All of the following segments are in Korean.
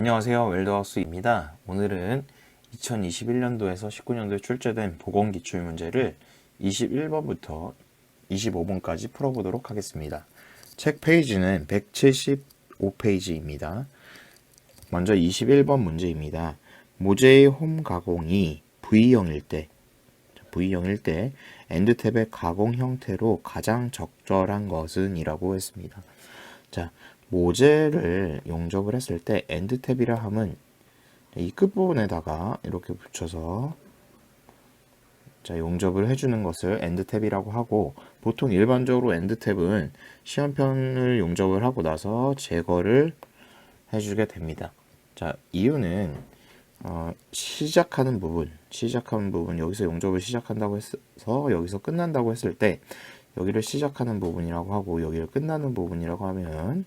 안녕하세요. 웰더하우스입니다. 오늘은 2021년도에서 19년도에 출제된 보건기출 문제를 21번부터 25번까지 풀어보도록 하겠습니다. 책 페이지는 175페이지입니다. 먼저 21번 문제입니다. 모재의 홈 가공이 V형일 때, V형일 때 엔드탭의 가공 형태로 가장 적절한 것은 이라고 했습니다. 자, 모재를 용접을 했을 때 엔드 탭이라 함은 이 끝부분에다가 이렇게 붙여서 자, 용접을 해주는 것을 엔드 탭이라고 하고 보통 일반적으로 엔드 탭은 시험편을 용접을 하고 나서 제거를 해주게 됩니다. 자, 이유는 어, 시작하는 부분, 시작하는 부분 여기서 용접을 시작한다고 해서 여기서 끝난다고 했을 때 여기를 시작하는 부분이라고 하고 여기를 끝나는 부분이라고 하면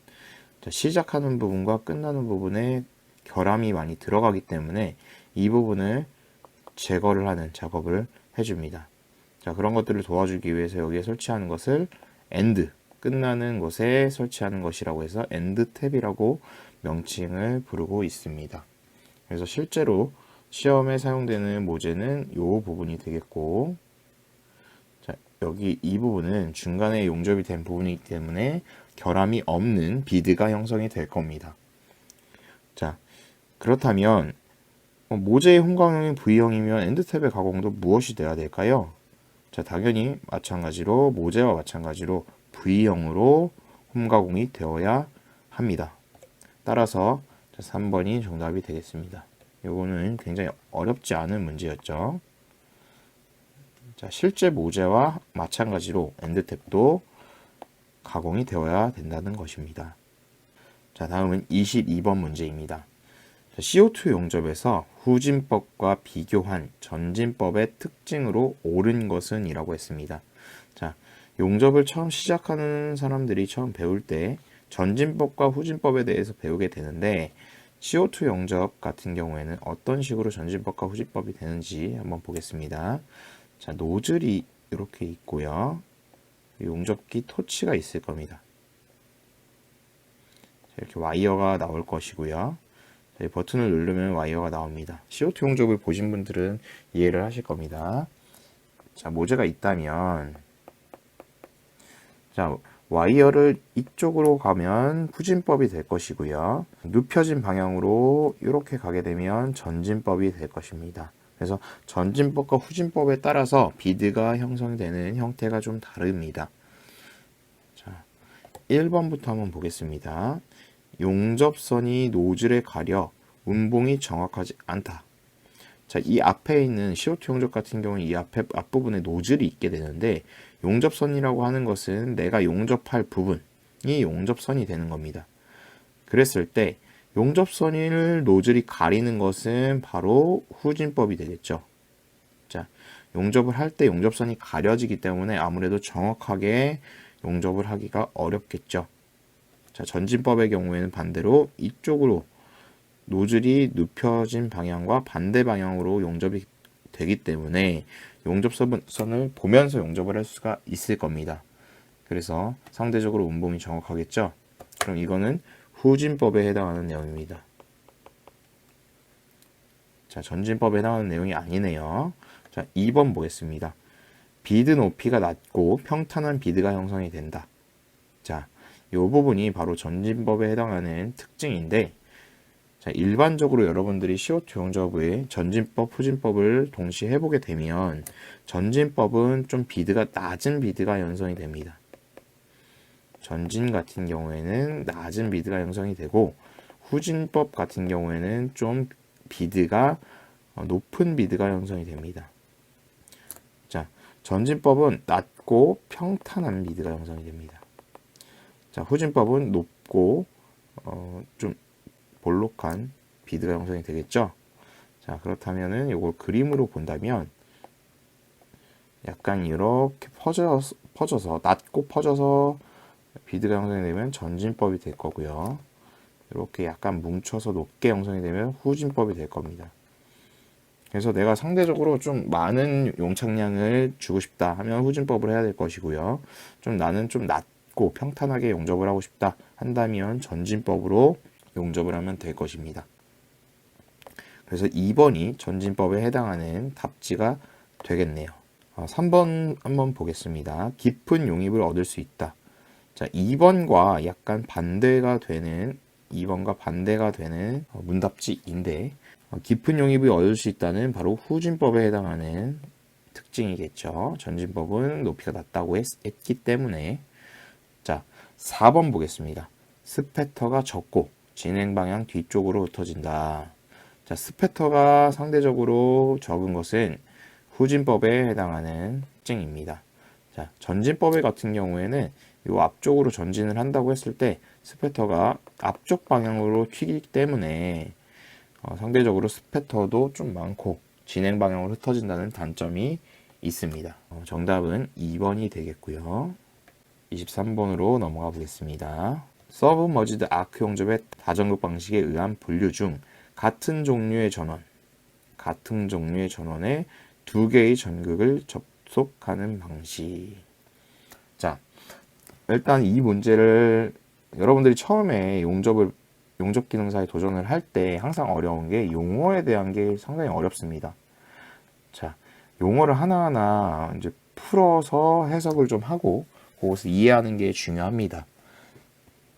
자, 시작하는 부분과 끝나는 부분에 결함이 많이 들어가기 때문에 이 부분을 제거를 하는 작업을 해줍니다. 자, 그런 것들을 도와주기 위해서 여기에 설치하는 것을 end, 끝나는 곳에 설치하는 것이라고 해서 end 탭이라고 명칭을 부르고 있습니다. 그래서 실제로 시험에 사용되는 모재는 이 부분이 되겠고, 자, 여기 이 부분은 중간에 용접이 된 부분이기 때문에 결함이 없는 비드가 형성이 될 겁니다. 자, 그렇다면 어, 모재의 홍광형이 V형이면 엔드탭의 가공도 무엇이 돼야 될까요? 자, 당연히 마찬가지로 모재와 마찬가지로 V형으로 홈가공이 되어야 합니다. 따라서 3번이 정답이 되겠습니다. 이거는 굉장히 어렵지 않은 문제였죠. 자, 실제 모재와 마찬가지로 엔드탭도 가공이 되어야 된다는 것입니다. 자, 다음은 22번 문제입니다. 자, CO2 용접에서 후진법과 비교한 전진법의 특징으로 옳은 것은 이라고 했습니다. 자, 용접을 처음 시작하는 사람들이 처음 배울 때 전진법과 후진법에 대해서 배우게 되는데 CO2 용접 같은 경우에는 어떤 식으로 전진법과 후진법이 되는지 한번 보겠습니다. 자, 노즐이 이렇게 있고요. 용접기 토치가 있을 겁니다. 이렇게 와이어가 나올 것이고요. 버튼을 누르면 와이어가 나옵니다. CO2 용접을 보신 분들은 이해를 하실 겁니다. 자, 모재가 있다면 자, 와이어를 이쪽으로 가면 후진법이 될 것이고요. 눕혀진 방향으로 이렇게 가게 되면 전진법이 될 것입니다. 그래서 전진법과 후진법에 따라서 비드가 형성되는 형태가 좀 다릅니다. 자, 1번부터 한번 보겠습니다. 용접선이 노즐에 가려 운봉이 정확하지 않다. 자, 이 앞에 있는 CO2 용접 같은 경우는 이 앞에 앞부분에 노즐이 있게 되는데 용접선이라고 하는 것은 내가 용접할 부분이 용접선이 되는 겁니다. 그랬을 때 용접선을 노즐이 가리는 것은 바로 후진법이 되겠죠. 자, 용접을 할 때 용접선이 가려지기 때문에 아무래도 정확하게 용접을 하기가 어렵겠죠. 자, 전진법의 경우에는 반대로 이쪽으로 노즐이 눕혀진 방향과 반대 방향으로 용접이 되기 때문에 용접선을 보면서 용접을 할 수가 있을 겁니다. 그래서 상대적으로 운봉이 정확하겠죠. 그럼 이거는 후진법에 해당하는 내용입니다. 자, 전진법에 해당하는 내용이 아니네요. 자, 2번 보겠습니다. 비드 높이가 낮고 평탄한 비드가 형성이 된다. 자, 이 부분이 바로 전진법에 해당하는 특징인데, 자, 일반적으로 여러분들이 CO2 용접의 전진법, 후진법을 동시에 해보게 되면, 전진법은 좀 비드가 낮은 비드가 형성이 됩니다. 전진 같은 경우에는 낮은 비드가 형성이 되고 후진법 같은 경우에는 좀 비드가 어, 높은 비드가 형성이 됩니다. 자, 전진법은 낮고 평탄한 비드가 형성이 됩니다. 자, 후진법은 높고 어, 좀 볼록한 비드가 형성이 되겠죠. 자, 그렇다면은 이걸 그림으로 본다면 약간 이렇게 퍼져서, 퍼져서 낮고 퍼져서 비드가 형성이 되면 전진법이 될 거고요. 이렇게 약간 뭉쳐서 높게 형성이 되면 후진법이 될 겁니다. 그래서 내가 상대적으로 좀 많은 용착량을 주고 싶다 하면 후진법을 해야 될 것이고요. 좀 나는 좀 낮고 평탄하게 용접을 하고 싶다 한다면 전진법으로 용접을 하면 될 것입니다. 그래서 2번이 전진법에 해당하는 답지가 되겠네요. 어, 3번 한번 보겠습니다. 깊은 용입을 얻을 수 있다. 자, 2번과 약간 반대가 되는 2번과 반대가 되는 어, 문답지인데 어, 깊은 용입을 얻을 수 있다는 바로 후진법에 해당하는 특징이겠죠. 전진법은 높이가 낮다고 했, 했기 때문에 자, 4번 보겠습니다. 스패터가 적고 진행 방향 뒤쪽으로 흩어진다. 자, 스패터가 상대적으로 적은 것은 후진법에 해당하는 특징입니다. 자, 전진법의 같은 경우에는 이 앞쪽으로 전진을 한다고 했을 때 스패터가 앞쪽 방향으로 튀기 때문에 어, 상대적으로 스패터도 좀 많고 진행 방향으로 흩어진다는 단점이 있습니다. 어, 정답은 2번이 되겠고요. 23번으로 넘어가 보겠습니다. 서브 머지드 아크 용접의 다전극 방식에 의한 분류 중 같은 종류의 전원, 같은 종류의 전원에 두 개의 전극을 접속하는 방식. 자, 일단 이 문제를 여러분들이 처음에 용접을 용접 기능사에 도전을 할 때 항상 어려운 게 용어에 대한 게 상당히 어렵습니다. 자, 용어를 하나하나 이제 풀어서 해석을 좀 하고 그것을 이해하는 게 중요합니다.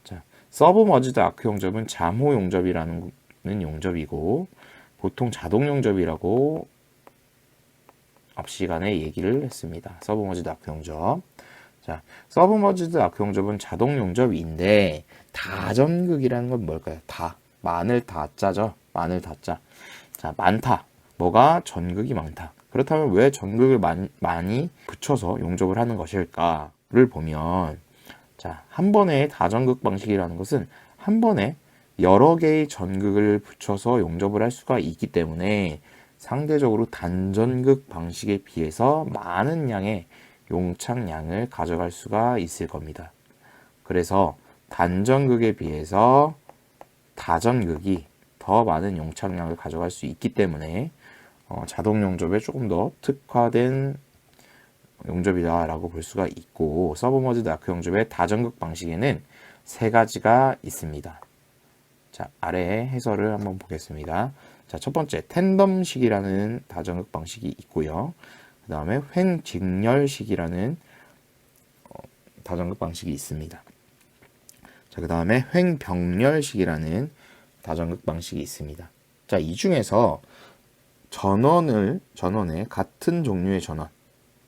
자, 서브 머지드 아크 용접은 잠호 용접이라는 용접이고 보통 자동 용접이라고 앞 시간에 얘기를 했습니다. 서브 머지드 아크 용접. 자, 서브머지드 아크 용접은 자동 용접인데 다전극이라는 건 뭘까요? 다. 많을 다짜죠. 많을 다짜. 자, 많다. 뭐가 전극이 많다. 그렇다면 왜 전극을 많이, 많이 붙여서 용접을 하는 것일까를 보면 자, 한 번의 다전극 방식이라는 것은 한 번에 여러 개의 전극을 붙여서 용접을 할 수가 있기 때문에 상대적으로 단전극 방식에 비해서 많은 양의 용착량을 가져갈 수가 있을 겁니다. 그래서 단전극에 비해서 다전극이 더 많은 용착량을 가져갈 수 있기 때문에 어, 자동 용접에 조금 더 특화된 용접이다라고 볼 수가 있고 서브머지드 아크 용접의 다전극 방식에는 세 가지가 있습니다. 자, 아래에 해설을 한번 보겠습니다. 자, 첫 번째 텐덤식이라는 다전극 방식이 있고요. 그 다음에 횡직렬식이라는 어, 다전극 방식이 있습니다. 자, 그 다음에 횡병렬식이라는 다전극 방식이 있습니다. 자, 이 중에서 전원을 전원에 같은 종류의 전원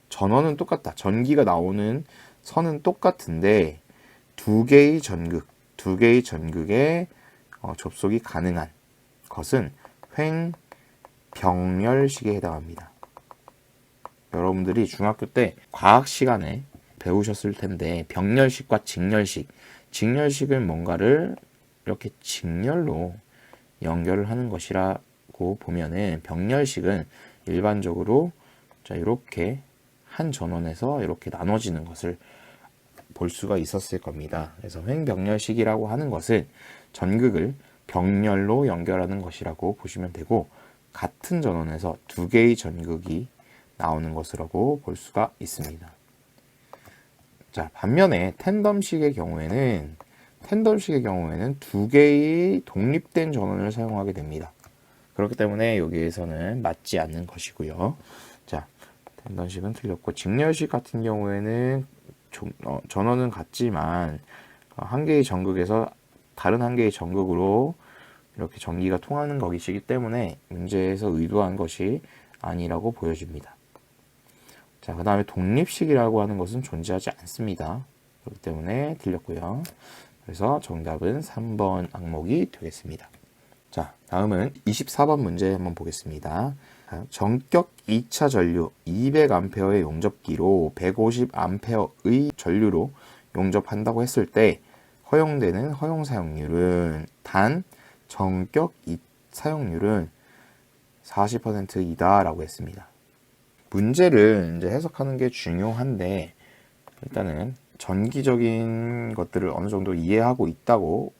전원은 똑같다. 전기가 나오는 선은 똑같은데 두 개의 전극, 두 개의 전극에 어, 접속이 가능한 것은 횡병렬식에 해당합니다. 여러분들이 중학교 때 과학 시간에 배우셨을 텐데 병렬식과 직렬식, 직렬식은 뭔가를 이렇게 직렬로 연결을 하는 것이라고 보면은 병렬식은 일반적으로 자 이렇게 한 전원에서 이렇게 나눠지는 것을 볼 수가 있었을 겁니다. 그래서 횡병렬식이라고 하는 것은 전극을 병렬로 연결하는 것이라고 보시면 되고 같은 전원에서 두 개의 전극이 나오는 것이라고 볼 수가 있습니다. 자, 반면에 텐덤식의 경우에는 텐덤식의 경우에는 두 개의 독립된 전원을 사용하게 됩니다. 그렇기 때문에 여기에서는 맞지 않는 것이고요. 자, 텐덤식은 틀렸고 직렬식 같은 경우에는 어, 전원은 같지만 어, 한 개의 전극에서 다른 한 개의 전극으로 이렇게 전기가 통하는 것이기 때문에 문제에서 의도한 것이 아니라고 보여집니다. 자, 그 다음에 독립식이라고 하는 것은 존재하지 않습니다. 그렇기 때문에 틀렸고요. 그래서 정답은 3번 항목이 되겠습니다. 자, 다음은 24번 문제 한번 보겠습니다. 전격 2차 전류 200A의 용접기로 150A의 전류로 용접한다고 했을 때 허용되는 허용 사용률은 단 전격 사용률은 40%이다라고 했습니다. 문제를 이제 해석하는 게 중요한데 일단은 전기적인 것들을 어느 정도 이해하고 있다고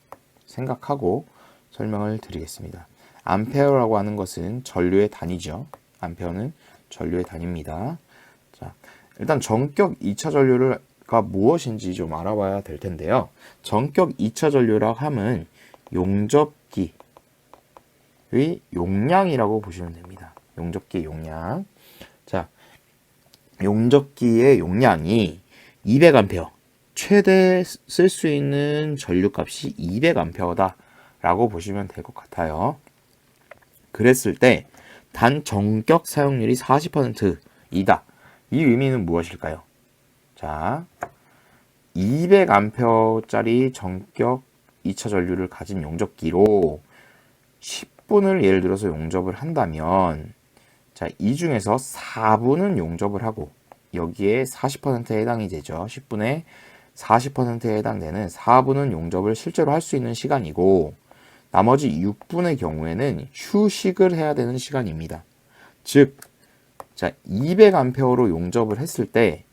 생각하고 설명을 드리겠습니다. 암페어라고 하는 것은 전류의 단위죠. 암페어는 전류의 단위입니다. 자, 일단 전격 2차 전류가 무엇인지 좀 알아봐야 될 텐데요. 전격 2차 전류라고 함은 용접기, 용량이라고 보시면 됩니다. 용접기 용량. 자, 용접기의 용량이 200A, 최대 쓸 수 있는 전류값이 200A다 라고 보시면 될 것 같아요. 그랬을 때 단 정격 사용률이 40%이다. 이 의미는 무엇일까요? 자, 200A짜리 정격 2차 전류를 가진 용접기로 10분을 예를 들어서 용접을 한다면 자, 이 중에서 4분은 용접을 하고 여기에 40%에 해당이 되죠. 10분에 40%에 해당되는 4분은 용접을 실제로 할 수 있는 시간이고 나머지 6분의 경우에는 휴식을 해야 되는 시간입니다. 즉, 자, 200A로 용접을 했을 때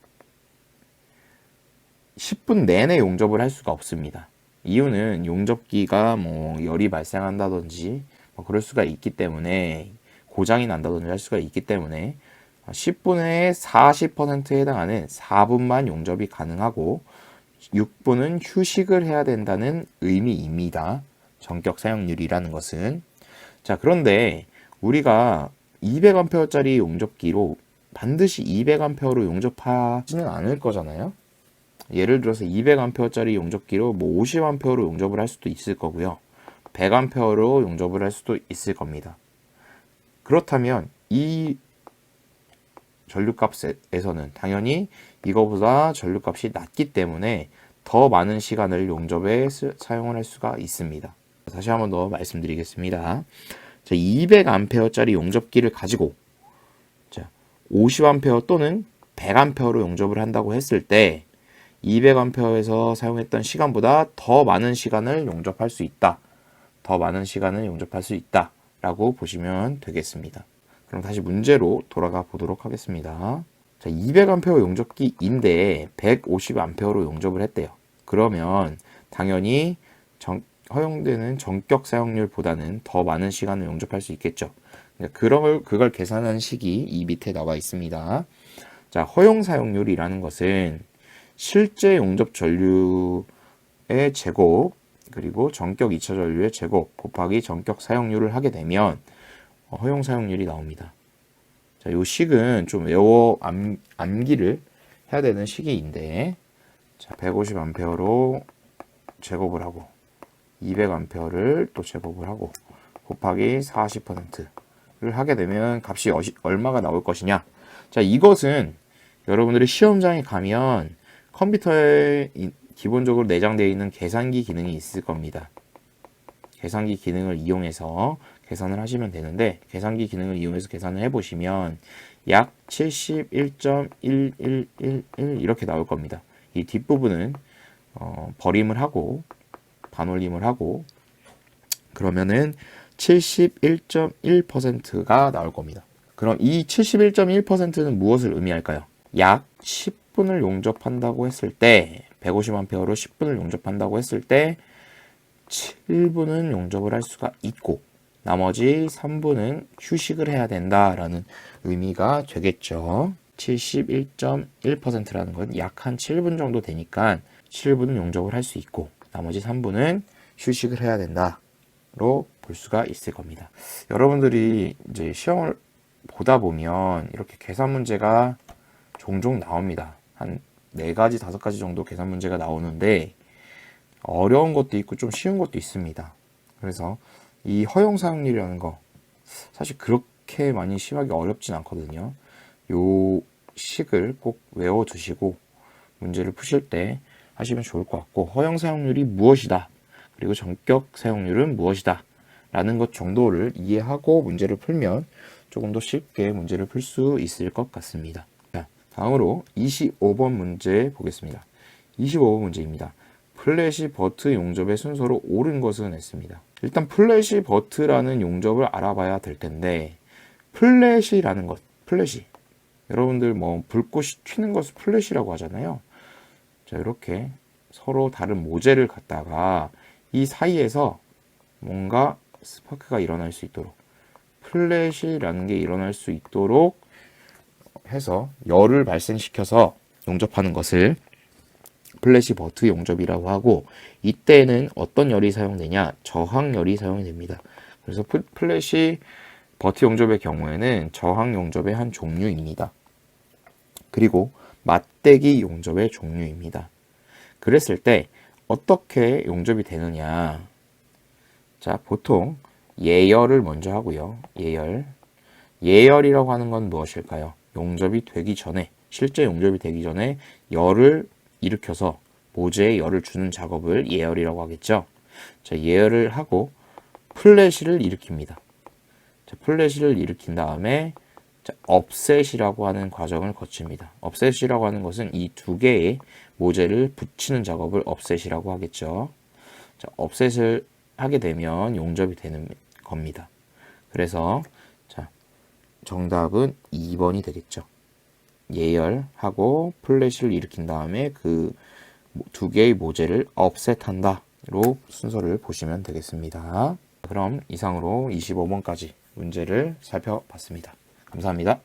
10분 내내 용접을 할 수가 없습니다. 이유는 용접기가 뭐 열이 발생한다든지 뭐 그럴 수가 있기 때문에 고장이 난다든지 할 수가 있기 때문에 10분의 40%에 해당하는 4분만 용접이 가능하고 6분은 휴식을 해야 된다는 의미입니다. 전격 사용률이라는 것은. 자, 그런데 우리가 200A짜리 용접기로 반드시 200A로 용접하지는 않을 거잖아요. 예를 들어서 200A짜리 용접기로 뭐 50A로 용접을 할 수도 있을 거고요. 100A로 용접을 할 수도 있을 겁니다. 그렇다면 이 전류값에서는 당연히 이거보다 전류값이 낮기 때문에 더 많은 시간을 용접에 사용을 할 수가 있습니다. 다시 한번 더 말씀드리겠습니다. 자, 200A짜리 용접기를 가지고 자, 50A 또는 100A로 용접을 한다고 했을 때 200A에서 사용했던 시간보다 더 많은 시간을 용접할 수 있다. 더 많은 시간을 용접할 수 있다. 라고 보시면 되겠습니다. 그럼 다시 문제로 돌아가 보도록 하겠습니다. 자, 200A 용접기인데 150A로 용접을 했대요. 그러면 당연히 정, 허용되는 전격 사용률보다는 더 많은 시간을 용접할 수 있겠죠. 그러니까 그걸, 그걸 계산한 식이 이 밑에 나와 있습니다. 자, 허용 사용률이라는 것은 실제 용접 전류의 제곱 그리고 전격 2차 전류의 제곱 곱하기 전격 사용률을 하게 되면 허용 사용률이 나옵니다. 자, 요 식은 좀 외워 암, 암기를 해야 되는 시기인데 자, 150A로 제곱을 하고 200A를 또 제곱을 하고 곱하기 40%를 하게 되면 값이 얼마가 나올 것이냐. 자, 이것은 여러분들이 시험장에 가면 컴퓨터에 기본적으로 내장되어 있는 계산기 기능이 있을 겁니다. 계산기 기능을 이용해서 계산을 하시면 되는데 계산기 기능을 이용해서 계산을 해보시면 약 71.1111 이렇게 나올 겁니다. 이 뒷부분은 어, 버림을 하고 반올림을 하고 그러면은 71.1%가 나올 겁니다. 그럼 이 71.1%는 무엇을 의미할까요? 약 10분을 용접한다고 했을 때 150A로 10분을 용접한다고 했을 때 7분은 용접을 할 수가 있고 나머지 3분은 휴식을 해야 된다라는 의미가 되겠죠. 71.1%라는 건 약 한 7분 정도 되니까 7분은 용접을 할 수 있고 나머지 3분은 휴식을 해야 된다로 볼 수가 있을 겁니다. 여러분들이 이제 시험을 보다 보면 이렇게 계산 문제가 종종 나옵니다. 한 네 가지, 다섯 가지 정도 계산 문제가 나오는데 어려운 것도 있고 좀 쉬운 것도 있습니다. 그래서 이 허용 사용률이라는 거 사실 그렇게 많이 심하게 어렵진 않거든요. 요 식을 꼭 외워 두시고 문제를 푸실 때 하시면 좋을 것 같고 허용 사용률이 무엇이다. 그리고 전격 사용률은 무엇이다. 라는 것 정도를 이해하고 문제를 풀면 조금 더 쉽게 문제를 풀 수 있을 것 같습니다. 자, 다음으로 25번 문제 보겠습니다. 25번 문제입니다. 플래시 버트 용접의 순서로 옳은 것은 했습니다. 일단 플래시 버트라는 용접을 알아봐야 될 텐데 플래시라는 것, 플래시. 여러분들 뭐 불꽃이 튀는 것을 플래시라고 하잖아요. 자, 이렇게 서로 다른 모재를 갖다가 이 사이에서 뭔가 스파크가 일어날 수 있도록 플래시라는 게 일어날 수 있도록 해서 열을 발생시켜서 용접하는 것을 플래시 버트 용접이라고 하고 이때는 어떤 열이 사용되냐 저항열이 사용이 됩니다. 그래서 플- 플랫이 버티 용접의 경우에는 저항 용접의 한 종류입니다. 그리고 맞대기 용접의 종류입니다. 그랬을 때 어떻게 용접이 되느냐? 자, 보통 예열을 먼저 하고요. 예열. 예열이라고 하는 건 무엇일까요? 용접이 되기 전에, 실제 용접이 되기 전에 열을 일으켜서 모재에 열을 주는 작업을 예열이라고 하겠죠. 자, 예열을 하고 플래시를 일으킵니다. 자, 플래시를 일으킨 다음에 자, 업셋이라고 하는 과정을 거칩니다. 업셋이라고 하는 것은 이 두 개의 모재를 붙이는 작업을 업셋이라고 하겠죠. 자, 업셋을 하게 되면 용접이 되는 겁니다. 그래서 자, 정답은 2번이 되겠죠. 예열하고 플래시를 일으킨 다음에 그 두 개의 모재를 업셋한다로 순서를 보시면 되겠습니다. 그럼 이상으로 25번까지 문제를 살펴봤습니다. 감사합니다.